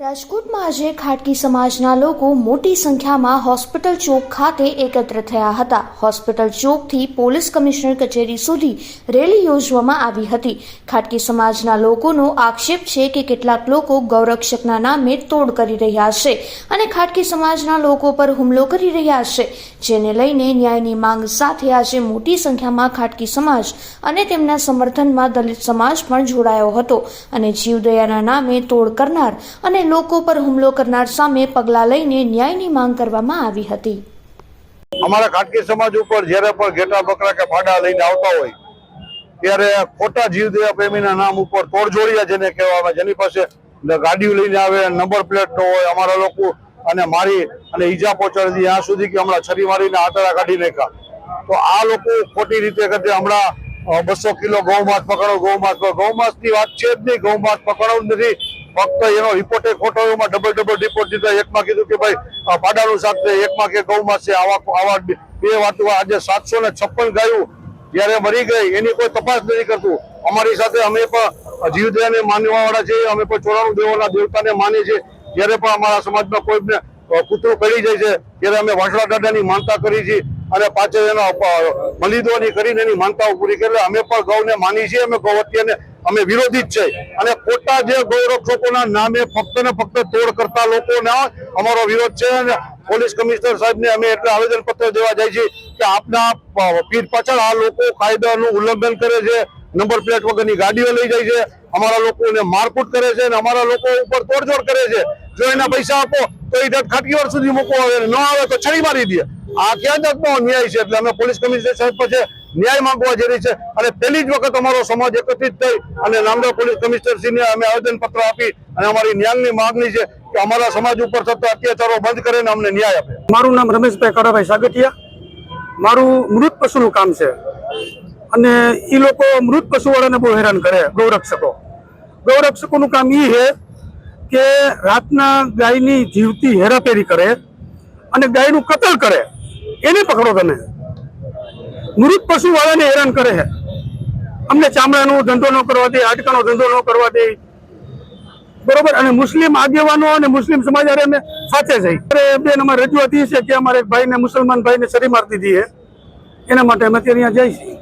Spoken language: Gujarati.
રાજકોટમાં આજે ખાટકી સમાજના લોકો મોટી સંખ્યામાં હોસ્પિટલ ચોક ખાતે એકત્ર થયા હતા. હોસ્પિટલ ચોકથી પોલીસ કમિશનર કચેરી સુધી રેલી યોજવામાં આવી હતી. ખાટકી સમાજના લોકોનો આક્ષેપ છે કે કેટલાક લોકો ગૌરક્ષકના નામે તોડ કરી રહ્યા છે અને ખાટકી સમાજના લોકો પર હુમલો કરી રહ્યા છે. જેને લઈને ન્યાયની માંગ સાથે આજે મોટી સંખ્યામાં ખાટકી સમાજ અને તેમના સમર્થનમાં દલિત સમાજ પણ જોડાયો હતો અને જીવદયાના નામે તોડ કરનાર અને લોકો પર હુમલો કરનાર સામે પગલાં લઈને ન્યાયની માંગ કરવામાં આવી હતી અમારા ખાટકી સમાજ ઉપર જ્યારે પણ ઘેટા બકરા કે ફાડા લઈને આવતા હોય, ત્યારે ખોટા જીવદયા પ્રેમીના નામ ઉપર તોડજોડિયા જેને કહેવામાં જેની પાસે ગાડીઓ લઈને આવે, નંબર પ્લેટ નો હોય, અમારા લોકો અને મારી અને ઈજા પહોંચાડી ત્યાં સુધી કે હમણાં છરી મારીને આંતરા કાઢી નાખ્યા તો આ લોકો ખોટી રીતે કરતી હમણાં બસો કિલો ગૌ માસ પકડો ગૌ માસ પકડો. ની વાત છે જ નહીં, ગૌમાંસ પકડવું પકડો નથી ફક્ત એનો રિપોર્ટ ખોટો એમાં ડબલ ડબલ રિપોર્ટ દીધા. એકમાં કીધું કે ભાઈ પાડાનું શાક છે, એકમાં કે ગૌમાં છે, આવા આવા બે વાતો આજે સાતસો ને છપ્પન ગાયું જ્યારે મરી ગઈ, એની કોઈ તપાસ નથી કરતું. અમારી સાથે અમે પણ જીવદયાને માનવા વાળા છે અમે પણ ચોરાણું દેવોના દેવતાને માનીએ છીએ. જ્યારે પણ અમારા સમાજમાં કોઈ કૂતરું કરી જાય છે, ત્યારે અમે વાસળા દાદાની માનતા કરી છે અને પાછળ એનો અ, બલિદાની કરીને એની માનતાઓ પૂરી કરી અમે પણ ગૌને માની છીએ અમે ગૌવત્યને અમે વિરોધી જ છે. અને ખોટા જે ગૌરક્ષકોના નામે ફક્ત ને ફક્ત તોડ કરતા લોકોના અમારો વિરોધ છે. અને પોલીસ કમિશનર સાહેબને અમે એટલે આવેદન પત્ર દેવા જાય છે કે આપના પીઠ પાછળ આ લોકો કાયદાનું ઉલ્લંઘન કરે છે. નંબર પ્લેટ વગરની ગાડીઓ લઈ જાય છે. અમારા લોકોને મારકૂટ કરે છે અને અમારા લોકો ઉપર તોડજોડ કરે છે. જો એના પૈસા આપો તો એ ખાટકી વાર સુધી મૂકવો આવે ન આવે તો છરી મારી દે. આ ક્યાં જાતનો ન્યાય છે? એટલે અમે પોલીસ કમિશનર સાહેબ પાસે ન્યાય માંગવા જઈ રહી છે અને પહેલી જ વખત અમારો સમાજ એકત્રિત થઈ અને નામદાર પોલીસ કમિશનરશ્રીને અમે આવેદન પત્ર આપી અને અમારી ન્યાયની માંગણી છે કે અમારા સમાજ ઉપર થતા અત્યાચારો બંધ કરે અને અમને ન્યાય આપે. મારું નામ રમેશભાઈ કારાભાઈ સાગઠિયા. મારું મૃત પશુનું કામ છે. અને એ લોકો મૃત પશુવાળાને બહુ હેરાન કરે, ગૌરક્ષકો. ગૌરક્ષકોનું કામ એ છે કે રાતના ગાયની જીવતી હેરાફેરી કરે અને ગાયનું કતલ કરે. એને પકડો તમે. મૃત પશુવાળાને હેરાન કરે છે. અમને ચામડાનો ધંધો ન કરવા દે હાડકાનો ધંધો ન કરવા દે બરોબર? અને મુસ્લિમ આગેવાનો અને મુસ્લિમ સમાજ અરે અમે સાથે જઈ બેન, અમારે રજૂઆત એ છે કે અમારે એક ભાઈને, મુસલમાન ભાઈને સરી મારી દીધી એના માટે અમે અત્યારે અહીંયા જઈ છીએ.